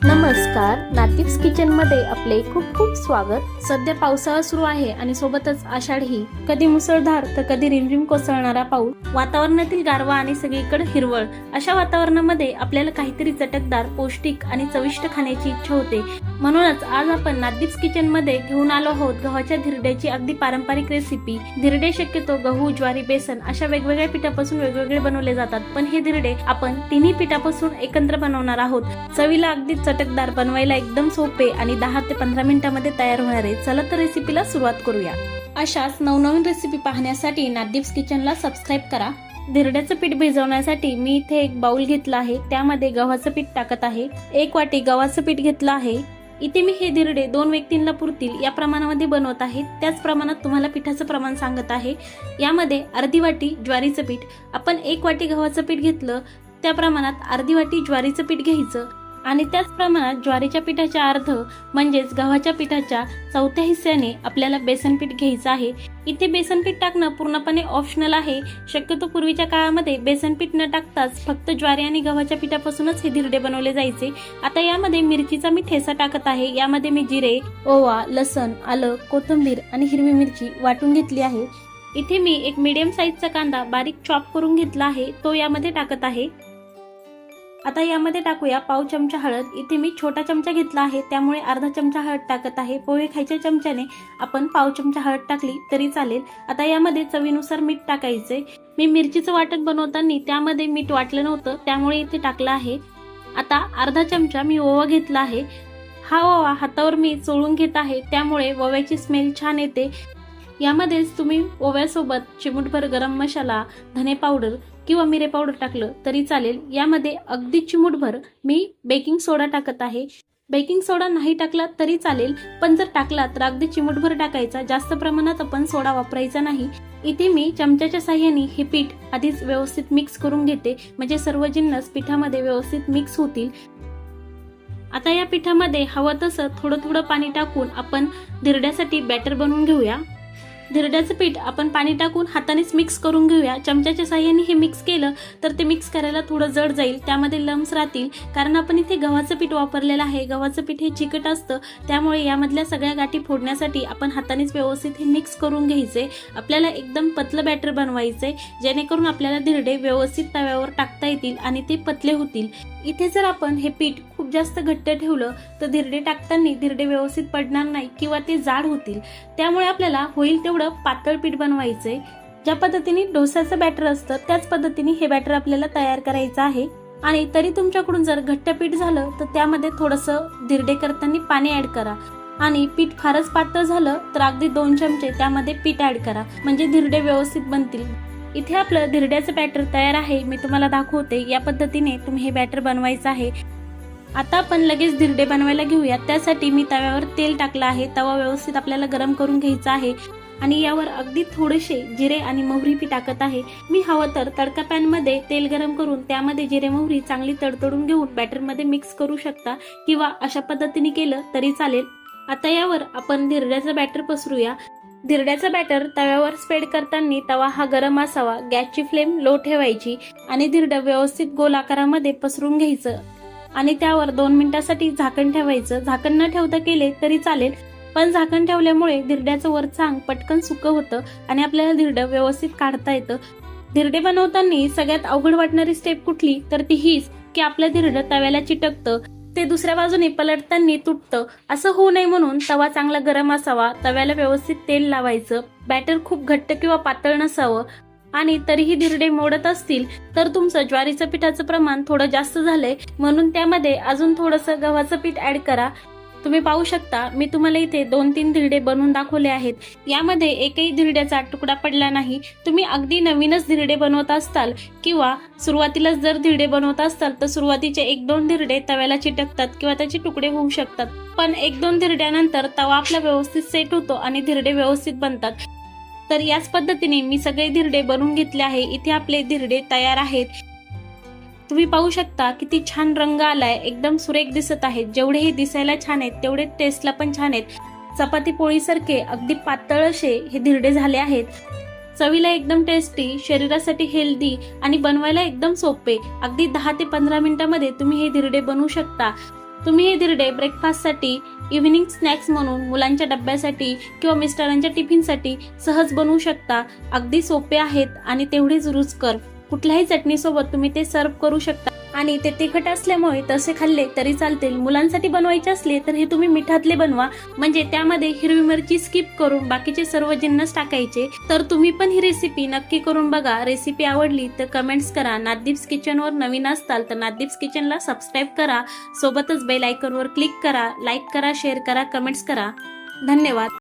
नमस्कार नातिक्स किचनमध्ये आपले खूप खूप स्वागत. सध्या पावसाळा सुरू आहे आणि सोबतच आषाढही कधी मुसळधार तर कधी रिमझिम कोसळणारा पाऊस. वातावरणातील गारवा आणि सगळीकडे हिरवळ. अशा वातावरणामध्ये आपल्याला काहीतरी चटकदार पौष्टिक आणि चविष्ट खाण्याची इच्छा होते. म्हणूनच आज आपण नादिप्स किचनमध्ये घेऊन आलो आहोत गव्हाच्या धिरड्याची अगदी पारंपरिक रेसिपी धिरडे शक्यतो गहू ज्वारी बेसन अशा वेगवेगळ्या पिठापासून वेगवेगळे बनवले जातात. पण हे धिरडे आपण तिन्ही पिठापासून एकत्र बनवणार आहोत. चवीला अगदी चटकदार बनवायला एकदम सोपे आणि दहा ते पंधरा मिनिटांमध्ये तयार होणार आहे. चला तर रेसिपीला सुरुवात करूया. अशाच नवनवीन रेसिपी पाहण्यासाठी नादिप्स किचनला सबस्क्राईब करा. धिरड्याचं पीठ भिजवण्यासाठी मी इथे एक बाउल घेतला आहे. त्यामध्ये गव्हाचं पीठ टाकत आहे. एक वाटी गव्हाचं पीठ घेतलं आहे. इथे मी हे धिरडे दोन व्यक्तींना पुरतील. या प्रमाणामध्ये बनवत आहे. त्याच प्रमाणात तुम्हाला पिठाचं प्रमाण सांगत आहे. यामध्ये अर्धी वाटी ज्वारीचं पीठ. आपण एक वाटी गव्हाचं पीठ घेतलं. त्या प्रमाणात अर्धी वाटी ज्वारीचं पीठ घ्यायचं. आणि त्याच प्रमाणात ज्वारीच्या पिठाच्या अर्ध म्हणजेच गव्हाच्या पिठाच्या चौथ्या हिस्स्याने आपल्याला बेसन पीठ घ्यायचं आहे. इथे बेसन पीठ टाकणं पूर्णपणे ऑप्शनल आहे. शक्यतो पूर्वीच्या काळामध्ये बेसन पीठ न टाकताच फक्त ज्वारी आणि गव्हाच्या पिठापासूनच हे धिरडे बनवले जायचे. आता यामध्ये मिरचीचा मी ठेसा टाकत आहे. यामध्ये मी जिरे ओवा लसण आलं कोथिंबीर आणि हिरवी मिरची वाटून घेतली आहे. इथे मी एक मीडियम साईजचा कांदा बारीक चॉप करून घेतला आहे. तो यामध्ये टाकत आहे. आता यामध्ये टाकूया पाव चमचा हळद. इथे मी छोटा चमचा घेतला आहे त्यामुळे अर्धा चमचा हळद टाकत आहे. पोहे खायच्या चमच्याने आपण पाव चमचा हळद टाकली तरी चालेल. आता यामध्ये चवीनुसार मीठ टाकायचे. मी मिरचीचं वाटण बनवताना त्यामध्ये मीठ वाटलं नव्हतं त्यामुळे इथे टाकलं आहे. आता अर्धा चमचा मी ओवा घेतला आहे. हा ओवा हातावर मी चोळून घेत आहे त्यामुळे ओव्याची स्मेल छान येते. यामध्येच तुम्ही ओव्यासोबत चिमूटभर गरम मसाला धने पावडर किंवा मिरे पावडर टाकलं तरी चालेल. यामध्ये अगदी चिमूटभर मी बेकिंग सोडा टाकत आहे. बेकिंग सोडा नाही टाकला तरी चालेल पण जर टाकला तर अगदी चिमूटभर टाकायचा. जास्त प्रमाणात आपण सोडा वापरायचा नाही. इथे मी चमच्याच्या साह्याने हे पीठ आधीच व्यवस्थित मिक्स करून घेते. म्हणजे सर्व जिन्नस पिठामध्ये व्यवस्थित मिक्स होतील. आता या पिठामध्ये हवं तसं थोडं थोडं पाणी टाकून आपण धिरड्यासाठी बॅटर बनवून घेऊया. धिरड्याचं पीठ आपण पाणी टाकून हातानेच मिक्स करून घेऊया. चमच्याच्या साह्याने हे मिक्स केलं तर ते मिक्स करायला थोडं जड जाईल. त्यामध्ये लम्स राहतील. कारण आपण इथे गव्हाचं पीठ वापरलेलं आहे. गव्हाचं पीठ हे चिकट असतं. त्यामुळे यामधल्या सगळ्या गाठी फोडण्यासाठी आपण हातानेच व्यवस्थित हे मिक्स करून घ्यायचे. आपल्याला एकदम पतलं बॅटर बनवायचे जेणेकरून आपल्याला धिरडे व्यवस्थित तव्यावर टाकता येतील आणि ते पतले होतील. इथे जर आपण हे पीठ खूप जास्त घट्ट ठेवलं तर धिरडे टाकताना धिरडे व्यवस्थित पडणार नाही किंवा ते जाड होतील. त्यामुळे आपल्याला होईल तेवढं पातळ पीठ बनवायचंय. ज्या पद्धतीने डोसाचं बॅटर असतं त्याच पद्धतीने हे बॅटर आपल्याला तयार करायचं आहे. आणि तरी तुमच्याकडून जर घट्ट पीठ झालं तर त्यामध्ये थोडंसं धिरडे करताना पाणी ऍड करा. आणि पीठ फारच पातळ झालं तर अगदी दोन चमचे त्यामध्ये पीठ ऍड करा. म्हणजे धिरडे व्यवस्थित बनतील. इथे आपलं धिरड्याचं बॅटर तयार आहे. मी तुम्हाला दाखवते या पद्धतीने तुम्ही हे बॅटर बनवायचं आहे. आता आपण लगेच धिरडे बनवायला घेऊया. त्यासाठी मी तव्यावर तेल टाकलं आहे. तवा व्यवस्थित आपल्याला गरम करून घ्यायचा आहे. आणि यावर अगदी थोडेसे जिरे आणि मोहरी पी टाकत आहे. मी हवं तर तडका पॅनमध्ये तेल गरम करून त्यामध्ये जिरे मोहरी चांगली तडतडून घेऊन बॅटरमध्ये मिक्स करू शकता किंवा अशा पद्धतीने केलं तरी चालेल. आता यावर आपण धिरड्याचं बॅटर पसरूया. धिरड्याचा बॅटर तव्यावर स्प्रेड करताना तवा हा गरम असावा. गॅसची फ्लेम लो ठेवायची आणि धिरडं व्यवस्थित गोल आकारामध्ये पसरून घ्यायचं. आणि त्यावर दोन मिनिटासाठी झाकण ठेवायचं. झाकण न ठेवता केले तरी चालेल पण झाकण ठेवल्यामुळे धिरड्याचं वरचं अंग पटकन सुकं होतं आणि आपल्याला धिरडं व्यवस्थित काढता येतं. धिरडे बनवताना सगळ्यात अवघड वाटणारी स्टेप कुठली? तर ती हीच की आपलं धिरडं तव्याला चिटकतं. ते दुसऱ्या बाजूने पलटताना तुटतं. असं होऊ नये म्हणून तवा चांगला गरम असावा तव्याला व्यवस्थित तेल लावायचं. बॅटर खूप घट्ट किंवा पातळ नसावं. आणि तरीही धिरडे मोडत असतील तर तुमचं ज्वारीचं पिठाचं प्रमाण थोडं जास्त झालंय. म्हणून त्यामध्ये अजून थोडंसं गव्हाचं पीठ ऍड करा. तुम्ही पाहू शकता मी तुम्हाला इथे दोन तीन धिरडे बनवून दाखवले आहेत. यामध्ये एकही धिरड्याचा तुकडा पडला नाही. तुम्ही अगदी नवीनच धिरडे बनवत असताल किंवा सुरुवातीलाच जर धिरडे बनवत असताल तर सुरुवातीचे एक दोन धिरडे तव्याला चिटकतात किंवा त्याचे तुकडे होऊ शकतात. पण एक दोन धिरड्यानंतर तवा आपला व्यवस्थित सेट होतो आणि धिरडे व्यवस्थित बनतात. तर याच पद्धतीने मी सगळे धिरडे बनवून घेतले आहे. इथे आपले धिरडे तयार आहेत. तुम्ही पाहू शकता किती छान रंग आलाय. एकदम सुरेख दिसत आहेत. जेवढे हे दिसायला छान आहेत तेवढे टेस्टला पण छान आहेत. चपाती पोळीसारखे अगदी पातळ असे हे धिरडे झाले आहेत. चवीला एकदम टेस्टी शरीरासाठी हेल्दी आणि बनवायला एकदम सोपे. अगदी दहा ते पंधरा मिनिटांमध्ये तुम्ही हे धिरडे बनवू शकता. तुम्ही हे धिरडे ब्रेकफास्टसाठी इव्हिनिंग स्नॅक्स म्हणून मुलांच्या डब्यासाठी किंवा मिस्टरांच्या टिफिनसाठी सहज बनवू शकता. अगदी सोपे आहेत आणि तेवढेच रुचकर कुठल्याही चटणीसोबत तुम्ही ते सर्व करू शकता. आणि ते तिखट असल्यामुळे तसे खाल्ले तरी चालतील. मुलांसाठी बनवायचे असले तर हे तुम्ही मिठातले बनवा. म्हणजे त्यामध्ये हिरवी मिरची स्किप करून बाकीचे सर्व जिन्नस टाकायचे. तर तुम्ही पण ही रेसिपी नक्की करून बघा. रेसिपी आवडली तर कमेंट्स करा. नाददीप्स किचनवर नवीन असताल तर नाददीप्स किचनला सबस्क्राईब करा. सोबतच बेल आयकॉनवर क्लिक करा. लाईक करा शेअर करा कमेंट्स करा. धन्यवाद.